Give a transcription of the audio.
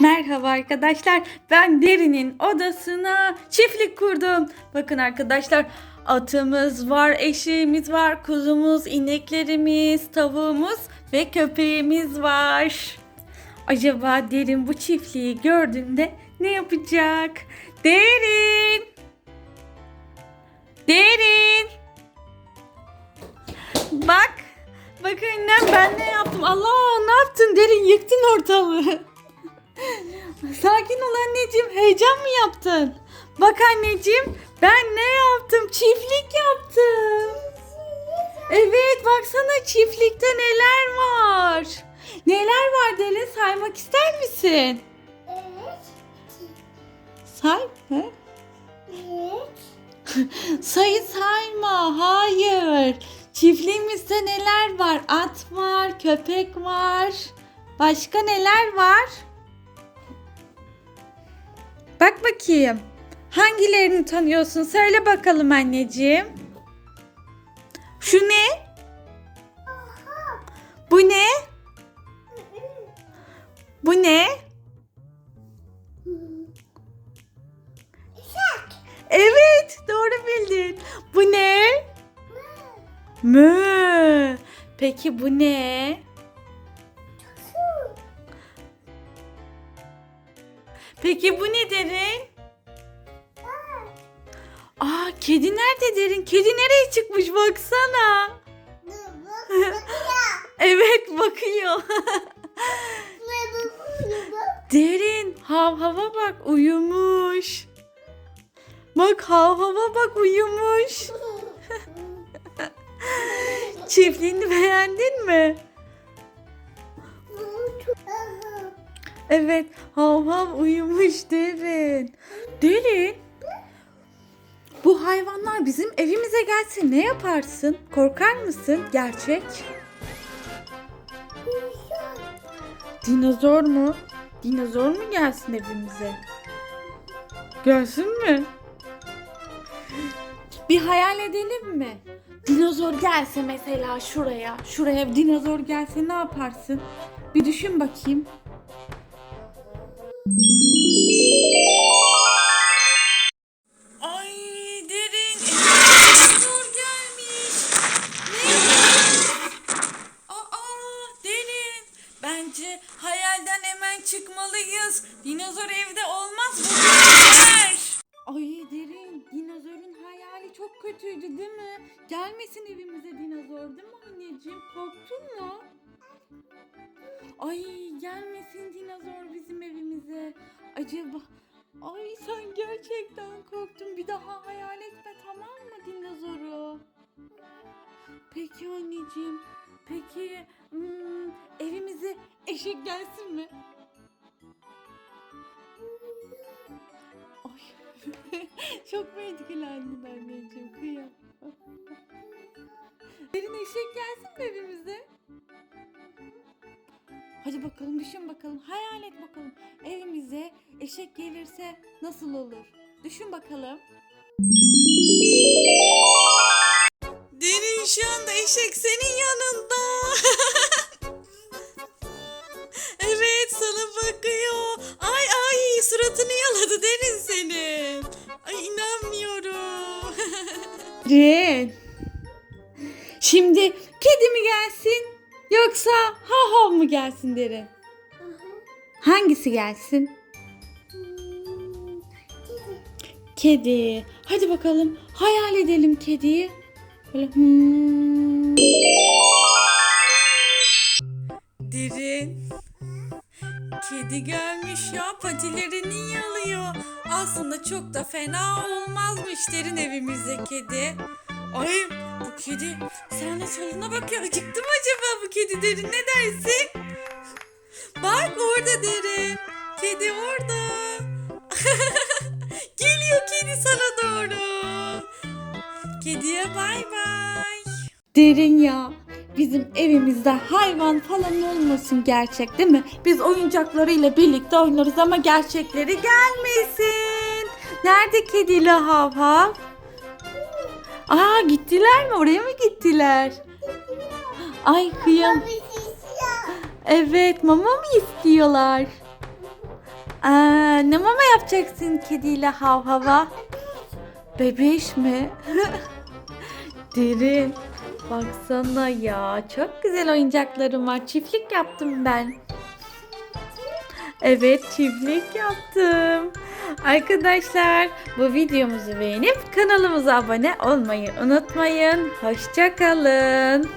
Merhaba arkadaşlar. Ben Derin'in odasına çiftlik kurdum. Bakın arkadaşlar atımız var, eşeğimiz var, kuzumuz, ineklerimiz, tavuğumuz ve köpeğimiz var. Acaba Derin bu çiftliği gördüğünde ne yapacak? Derin! Derin! Bak! Bak annem ben ne yaptım? Allah ne yaptın Derin? Yıktın ortalığı. Sakin ol anneciğim. Heyecan mı yaptın? Bak anneciğim ben ne yaptım? Çiftlik yaptım. Evet baksana çiftlikte neler var. Neler var Derin saymak ister misin? Evet. Say. He? Evet. Sayı sayma. Hayır. Çiftliğimizde neler var? At var, köpek var. Başka neler var? Bak bakayım. Hangilerini tanıyorsun? Söyle bakalım anneciğim. Şu ne? Bu ne? Bu ne? Evet, doğru bildin. Bu ne? Mü. Peki bu ne? Peki bu ne derin? Aa kedi nerede derin? Kedi nereye çıkmış baksana. Evet bakıyor. derin hav hava bak uyumuş. Bak hav hava bak uyumuş. Çiftliğini beğendin mi? Evet hav hav uyumuş derin. Derin. Bu hayvanlar bizim evimize gelse ne yaparsın? Korkar mısın? Gerçek. Dinozor mu? Dinozor mu gelsin evimize? Gelsin mi? Bir hayal edelim mi? Dinozor gelse mesela şuraya, şuraya dinozor gelse ne yaparsın? Bir düşün bakayım. Dinozor evde olmaz bu gider. Ay derin dinozorun hayali çok kötüydü değil mi? Gelmesin evimize dinozor değil mi anneciğim? Korktun mu? Ay gelmesin dinozor bizim evimize. Acaba Ay sen gerçekten korktun. Bir daha hayal etme tamam mı dinozoru? Peki anneciğim. Peki hmm, evimize eşek gelsin mi? Çok mu etkilendin anneciğim? Kıyam. Derin eşek gelsin mi evimize? Hadi bakalım düşün bakalım. Hayal et bakalım. Evimize eşek gelirse nasıl olur? Düşün bakalım. Derin şu anda eşek senin yanında. Derin. Şimdi kedi mi gelsin yoksa hav hav mı gelsin Derin? Hangisi gelsin? Kedi. Hadi bakalım hayal edelim kediyi. Böyle hmm. Derin. Kedi gelmiş ya patilerini yalıyor. Aslında çok da fena olmazmış derin evimizde kedi. Ay bu kedi sana soluna bakıyor. Acıktı mı acaba bu kedi derin ne dersin? Bak orada derin. Kedi orada. Geliyor kedi sana doğru. Kediye bay bay. Derin ya. Bizim evimizde hayvan falan olmasın gerçek değil mi? Biz oyuncaklarıyla birlikte oynarız ama gerçekleri gelmesin. Nerede kediyle hav hav? Aa gittiler mi? Oraya mı gittiler? Ay kıyam. Evet mama mı istiyorlar? Aa, ne mama yapacaksın kediyle hav hava? Bebeş mi? Derin. Baksana ya. Çok güzel oyuncaklarım var. Çiftlik yaptım ben. Evet çiftlik yaptım. Arkadaşlar bu videomuzu beğenip kanalımıza abone olmayı unutmayın. Hoşçakalın.